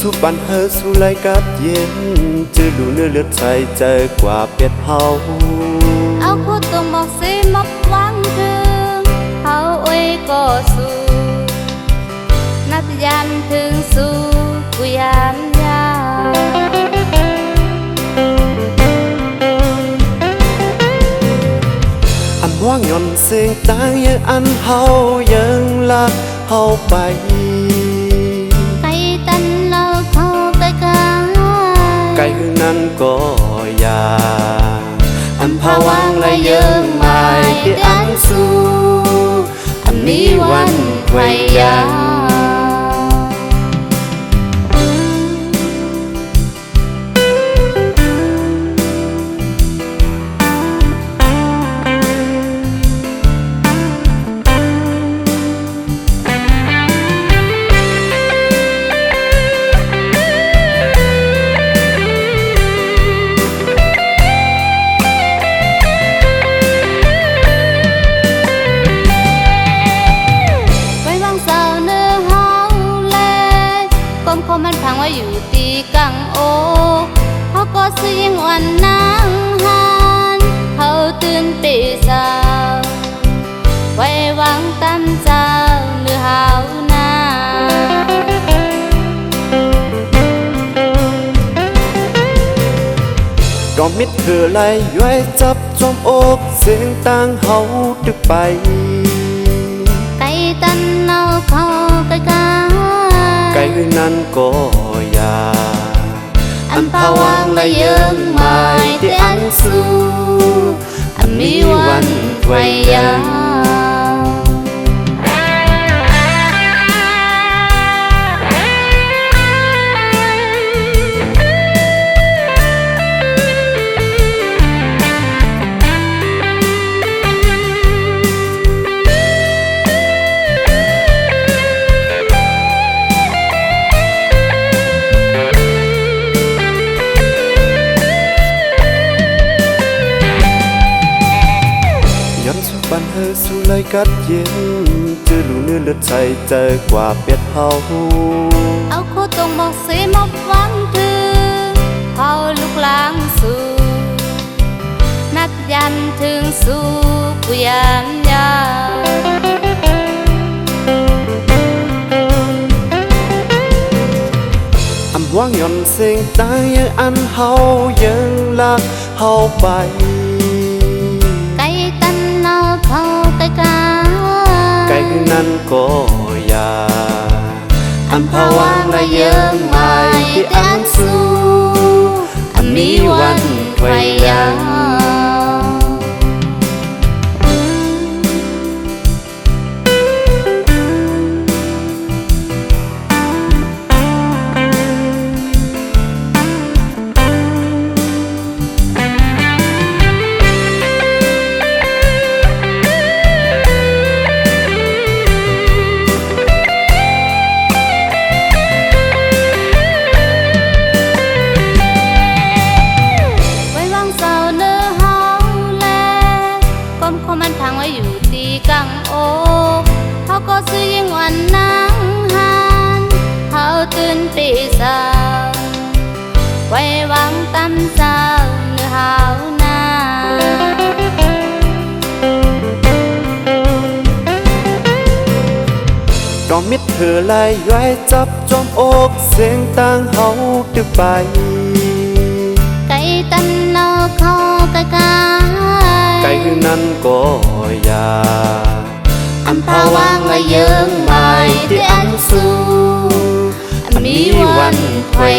สุบันเฮอสุไลกัดเย็นจะดูเนื้อเลือดใจเจอกว่าเป็ดเฮา เอาคู่ตรงบอกสิมบหวังถึงเขาเอ้ยก็สู้นับยันถึงสู้กุยานยา อันว่างย่อนเสียง อันภาวังและเยิงหมายที่อันสู้อันมีวันไว้ย เขาก็เสียงวันนางหันเขาตื่นปีสาวไว้วางตั้มเจ้าเนื้อเฮานาก็มิดคือไหลย้อยจับจอมอกเสียงต่างเฮาดึกไปไก่ตันเอาเข้าใกล้กายไกลคือนั้นก็อยา อันภาวังและเยิงหมายที่อันสู้อันมีวันไว้ยาว สุไลกัดเย็นจะรู้เนื้อเลือดใจเจอกว่าเป็ดเฮา เอาโคตรงบอกสิมบหวังถึงเขาลุกลางสู่นักยันถึงสู่กุยานยาว อำว่างย่อนเสียงตางยังอันเฮายังลักเฮาไป เยิงหม่ที่อันสู้ มิดเธอไหลย้อยจับจอมอกเสียงต่างเฮาดึกไป ไก่ตันเอาเข้าใกล้กายไกลคือนั้นก็อยาอันภาวังและเยิงหมายที่อันสู้อันมีวันไว้